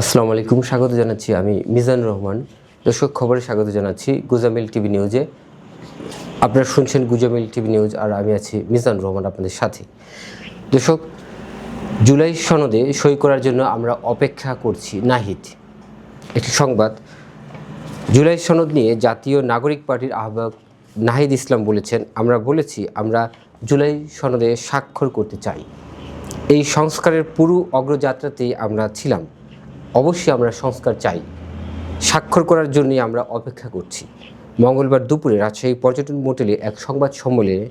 আসসালামু আলাইকুম, স্বাগত জানাচ্ছি আমি মিজান রহমান। দর্শক, খবরে স্বাগত জানাচ্ছি গুজামিল টিভি নিউজে আপনারা শুনছেন গুজামিল টিভি নিউজ আর আমি আছি মিজান রহমান আপনাদের সাথে। দর্শক, জুলাই সনদে সই করার জন্য আমরা অপেক্ষা করছি নাহিদ। একটি সংবাদ, জুলাই সনদ নিয়ে জাতীয় নাগরিক পার্টির আহ্বায়ক নাহিদ ইসলাম বলেছেন, আমরা বলেছি আমরা জুলাই সনদে স্বাক্ষর করতে চাই। এই সংস্কারের পুরো অগ্রযাত্রাতেই আমরা ছিলাম। অবশ্যই আমরা সংস্কার চাই। স্বাক্ষর করার জন্যই আমরা অপেক্ষা করছি। মঙ্গলবার দুপুরে রাজশাহী পর্যটন মোটেলে এক সংবাদ সম্মেলনে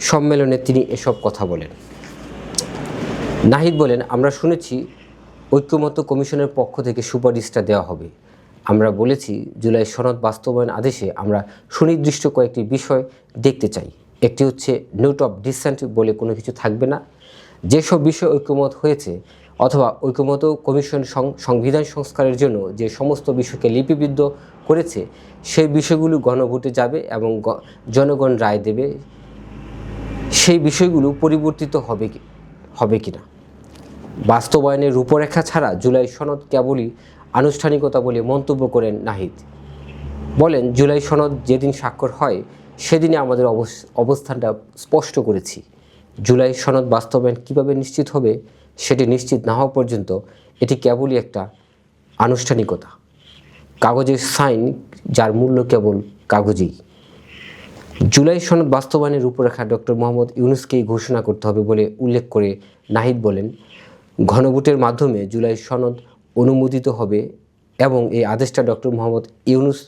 সম্মেলনে তিনি এসব কথা বলেন। নাহিদ বলেন, আমরা শুনেছি ঐক্যমত্য কমিশনের পক্ষ থেকে সুপারিশটা দেওয়া হবে। আমরা বলেছি, জুলাই সনদ বাস্তবায়ন আদেশে আমরা সুনির্দিষ্ট কয়েকটি বিষয় দেখতে চাই। একটি হচ্ছে নোট অফ ডিসেন্ট বলে কোনো কিছু থাকবে না। যেসব বিষয় ঐক্যমত হয়েছে অথবা ঐক্যমত কমিশন সংবিধান সংস্কারের জন্য যে সমস্ত বিষয়কে লিপিবদ্ধ করেছে, সেই বিষয়গুলো গণভোটে যাবে এবং জনগণ রায় দেবে। সেই বিষয়গুলো পরিবর্তিত হবে কি, হবে কিনা? বাস্তবায়নের রূপরেখা ছাড়া জুলাই সনদ কেবলই আনুষ্ঠানিকতা বলে মন্তব্য করেন নাহিদ। বলেন, জুলাই সনদ যেদিন স্বাক্ষর হয় সেদিনে আমাদের অবস- অবস্থানটা স্পষ্ট করেছি। জুলাই সনদ বাস্তবায়ন কীভাবে নিশ্চিত হবে সেটি নিশ্চিত না হওয়া পর্যন্ত এটি কেবলই একটা আনুষ্ঠানিকতা। কাগজের সাইন, যার মূল্য কেবল কাগজেই। জুলাই সনদ বাস্তবায়নের রূপরেখা ডক্টর মোহাম্মদ ইউনুসকেই ঘোষণা করতে হবে বলে উল্লেখ করে নাহিদ বলেন, ঘনভোটের মাধ্যমে জুলাই সনদ অনুমোদিত হবে এবং এই আদেশটা ডক্টর মোহাম্মদ ইউনুস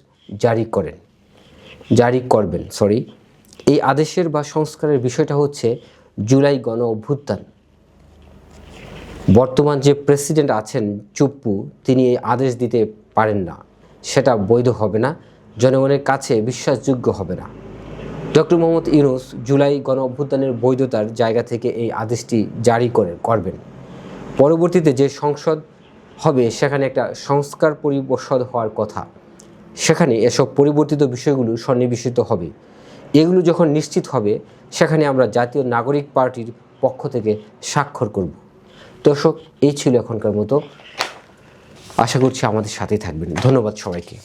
জারি করেন। জারি করবেন, সরি। এই আদেশের বা সংস্কারের বিষয়টা হচ্ছে জুলাই গণ অভ্যুত্থান বর্তমান যে প্রেসিডেন্ট আছেন চুপ্পু, তিনি এই আদেশ দিতে পারেন না। সেটা বৈধ হবে না, জনগণের কাছে বিশ্বাসযোগ্য হবে না। ডক্টর মোহাম্মদ ইউনুস জুলাই গণ অভ্যুত্থানের বৈধতার জায়গা থেকে এই আদেশটি জারি করে, করবেন। পরবর্তীতে যে সংসদ হবে, সেখানে একটা সংস্কার পরিষদ হওয়ার কথা। সেখানে এসব পরিবর্তিত বিষয়গুলো সন্নিবেশিত হবে। এগুলো যখন নিশ্চিত হবে, সেখানে আমরা জাতীয় নাগরিক পার্টির পক্ষ থেকে স্বাক্ষর করব। দর্শক এই ছিল এখনকার মতো। আশা করছি আমাদের সাথেই থাকবেন। ধন্যবাদ সবাইকে।